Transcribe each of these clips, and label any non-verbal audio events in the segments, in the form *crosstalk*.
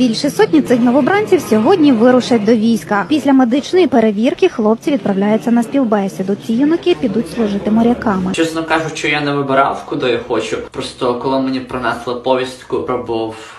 Більше сотні цих новобранців сьогодні вирушать до війська. Після медичної перевірки хлопці відправляються на співбесіду. Ці юнаки підуть служити моряками. Чесно кажучи, я не вибирав, куди я хочу. Просто коли мені принесли повістку, пробував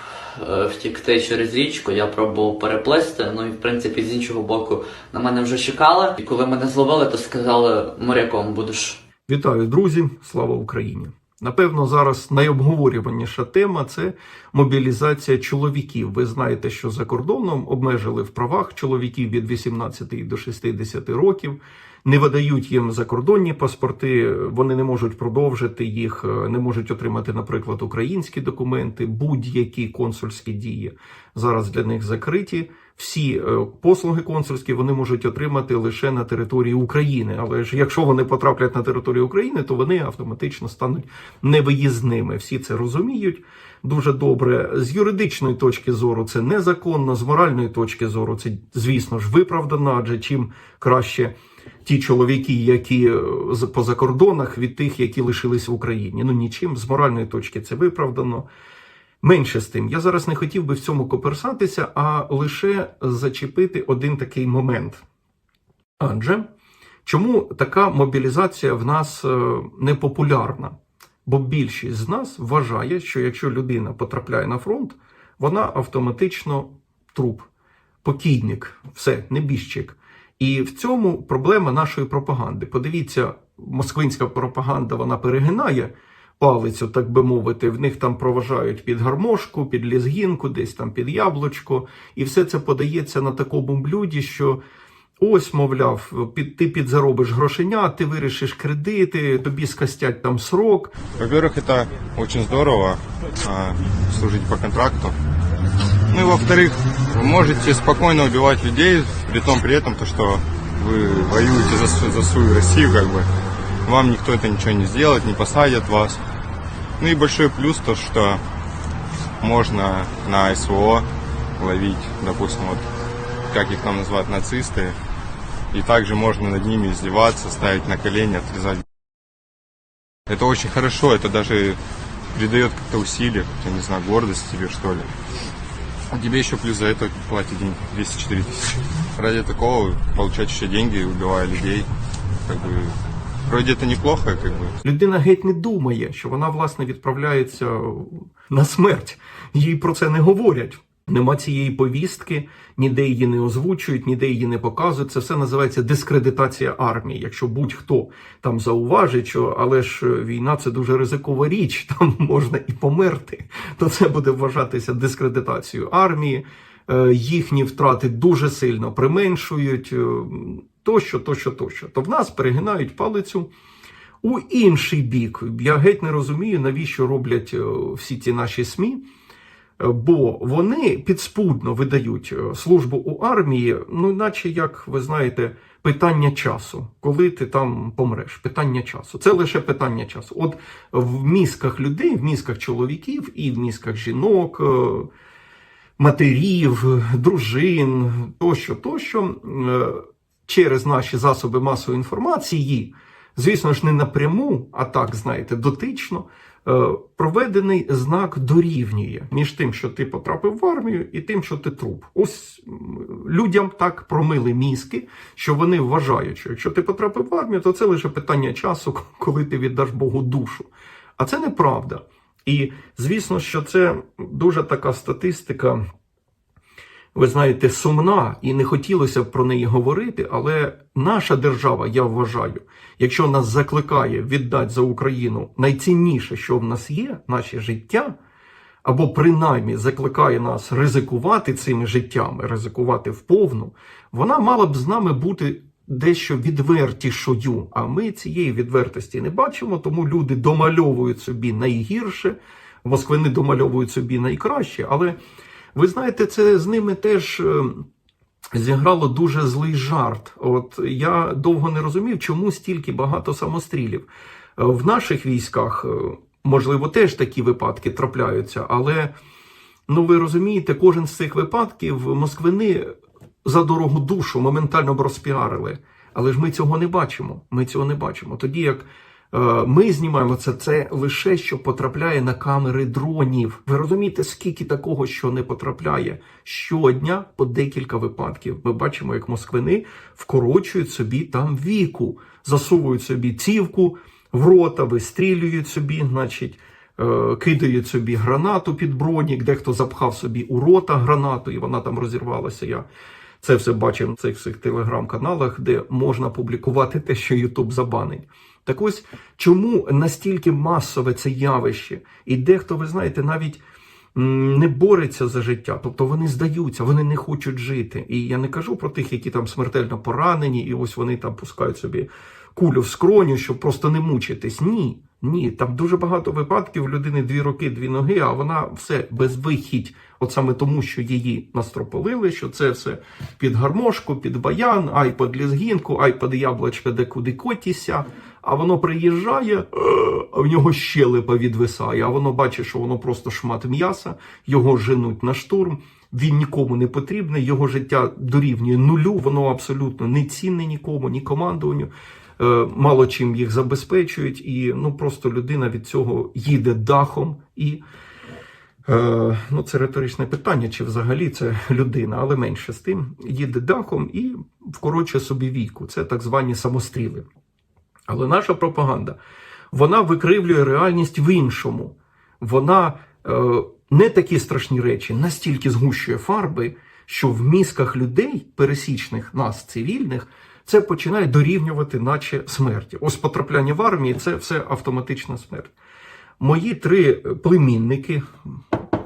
е, втікти через річку, я пробував переплисти. Ну і в принципі з іншого боку на мене вже чекали. І коли мене зловили, то сказали моряком будеш. Вітаю, друзі! Слава Україні! Напевно, зараз найобговорюваніша тема це мобілізація чоловіків. Ви знаєте, що за кордоном обмежили в правах чоловіків від 18 до 60 років, не видають їм закордонні паспорти, вони не можуть продовжити їх, е, не можуть отримати, наприклад, українські документи, будь-які консульські дії зараз для них закриті. Всі е, послуги консульські вони можуть отримати лише на території України. Але ж якщо вони потраплять на територію України, то вони автоматично стануть невиїзними. Всі це розуміють дуже добре. З юридичної точки зору це незаконно, з моральної точки зору це, звісно ж, виправдано, адже чим краще ті чоловіки, які е, по закордонах, від тих, які лишились в Україні. Ну нічим з моральної точки це виправдано. Менше з тим, я зараз не хотів би в цьому коперсатися, а лише зачепити один такий момент. Адже чому така мобілізація в нас е, непопулярна? Бо більшість з нас вважає, що якщо людина потрапляє на фронт, вона автоматично труп, покійник, все, небіжчик. І в цьому проблема нашої пропаганди. Подивіться, москвинська пропаганда вона перегинає палицю, так би мовити. В них там проважають під гармошку, під лізгінку, десь там під яблучко. І все це подається на такому блюді, що ось, мовляв, під, ти підзаробиш грошеня, ти вирішиш кредити, тобі скастять там срок. Во-первых, это очень здорово а, служить по контракту. Ну и во-вторых, вы можете спокойно убивать людей, при том при этом, то, что вы воюете за, св- за свою Россию, как бы. Вам никто это ничего не сделает, не посадят вас. Ну и большой плюс то, что можно на СВО ловить, допустим, вот как их там называют, нацисты. И также можно над ними издеваться, ставить на колени, отрезать это очень хорошо, это даже придает как-то усилия, как-то, не знаю, гордость тебе, что ли. А тебе еще плюс за это платят деньги 204 тысячи. Ради такого получать еще деньги, убивая людей, как бы, вроде это неплохо, как бы. Людина геть не думає, що вона власне відправляється на смерть. Їй про це не говорять. Нема цієї повістки, ніде її не озвучують, ніде її не показують. Це все називається дискредитація армії. Якщо будь-хто там зауважить, що але ж війна це дуже ризикова річ, *laughs* там можна і померти, то це буде вважатися дискредитацією армії. Е, Їхні втрати дуже сильно применшують, е, тощо, тощо, тощо. То в нас перегинають палицю. У інший бік я геть не розумію, навіщо роблять е, всі ці наші СМІ, е, бо вони підспудно видають е, службу у армії, ну, наче як ви знаєте, питання часу, коли ти там помреш. Питання часу. Це лише питання часу. От в мізках людей, в мізках чоловіків і в мізках жінок. Матерів, дружин, тощо, тощо, через наші засоби масової інформації, звісно ж, не напряму, а так, знаєте, дотично, е, проведений знак дорівнює між тим, що ти потрапив в армію, і тим, що ти труп. Ось людям так промили мізки, що вони вважають, що якщо ти потрапив в армію, то це лише питання часу, *laughs* коли ти віддаш Богу душу. А це неправда. І звісно, що це дуже така статистика ви знаєте, сумна, і не хотілося б про неї говорити, але наша держава, я вважаю, якщо нас закликає віддати за Україну найцінніше, що в нас є, наше життя, або принаймні закликає нас ризикувати цими життями, ризикувати вповну, вона мала б з нами бути дещо відвертішою. А ми цієї відвертості не бачимо, тому люди домальовують собі найгірше, москвини домальовують собі найкраще, але. Ви знаєте, це з ними теж е, зіграло дуже злий жарт. От я довго не розумів, чому стільки багато самострілів. Е, В наших військах, е, можливо, теж такі випадки трапляються, але ну ви розумієте, кожен з цих випадків москвини за дорогу душу моментально б розпіарили. Але ж ми цього не бачимо. Ми цього не бачимо. Тоді як Ми знімаємо це, це лише що потрапляє на камери дронів. Ви розумієте, скільки такого, що не потрапляє щодня по декілька випадків. Ми бачимо, як москвини вкорочують собі там віку, засовують собі цівку в рота, вистрілюють собі, значить. е, Кидають собі гранату під бронік, дехто запхав собі у рота гранату, і вона там розірвалася. Я це все бачив в цих телеграм-каналах, де можна публікувати те, що Ютуб забанить. Так ось чому настільки масове це явище, і дехто, ви знаєте, навіть не бореться за життя, тобто вони здаються, вони не хочуть жити. І я не кажу про тих, які там смертельно поранені, і ось вони там пускають собі кулю в скроню, щоб просто не мучитись. Ні, ні, там дуже багато випадків людини дві руки, дві ноги, а вона все безвихідь. От саме тому, що її настрополили, що це все під гармошку, під баян, ай під лізгінку, ай під яблочко, де куди котіся. А воно приїжджає, а в нього щелепа відвисає, а воно бачить, що воно просто шмат м'яса, його женуть на штурм. Він нікому не потрібний, його життя дорівнює нулю, воно абсолютно не цінне нікому, ні командуванню. Е, Мало чим їх забезпечують, і ну просто людина від цього їде дахом і. Е, ну, це риторичне питання, чи взагалі це людина, але менше з тим їде дахом і вкорочує собі віку. Це так звані самостріли. Але наша пропаганда вона викривлює реальність в іншому. Вона е, не такі страшні речі настільки згущує фарби, що в мізках людей, пересічних нас, цивільних, це починає дорівнювати, наче смерті. Ось потрапляння в армії це все автоматична смерть. Мої три племінники,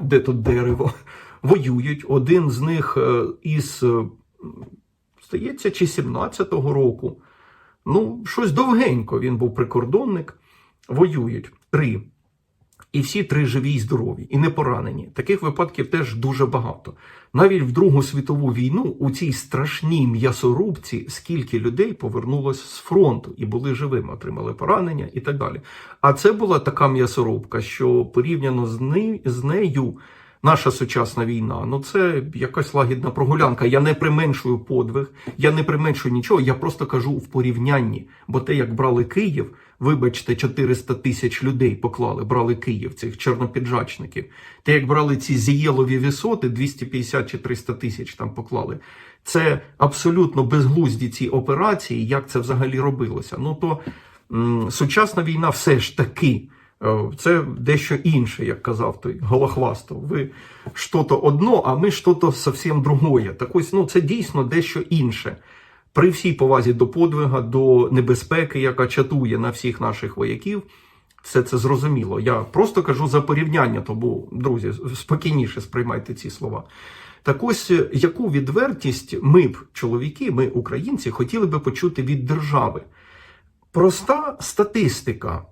де тут дерево, *laughs* воюють. Один з них е, із, е, здається, чи 17-го року. Ну, щось довгенько. Він був прикордонник. Воюють три. І всі три живі і здорові, і не поранені. Таких випадків теж дуже багато. Навіть в Другу світову війну у цій страшній м'ясорубці скільки людей повернулось з фронту і були живими, отримали поранення і так далі. А це була така м'ясорубка, що порівняно з, нею. Наша сучасна війна, ну це якась лагідна прогулянка. Я не применшую подвиг, я не применшую нічого. Я просто кажу в порівнянні. Бо те, як брали Київ, вибачте, 400 тисяч людей поклали, брали Київ, цих чорнопіджачників. Те, як брали ці зієлові висоти, 250 чи 300 тисяч там поклали. Це абсолютно безглузді ці операції. Як це взагалі робилося? Ну то м, сучасна війна все ж таки. Е, Це дещо інше, як казав той Голохвастов. Ви що-то одно, а ми що-то зовсім другое. Так ось ну, це дійсно дещо інше. При всій повазі до подвига, до небезпеки, яка чатує на всіх наших вояків, все це зрозуміло. Я просто кажу за порівняння, тому, друзі, спокійніше сприймайте ці слова. Так ось е, яку відвертість ми б, чоловіки, ми, українці, хотіли би почути від держави? Проста статистика.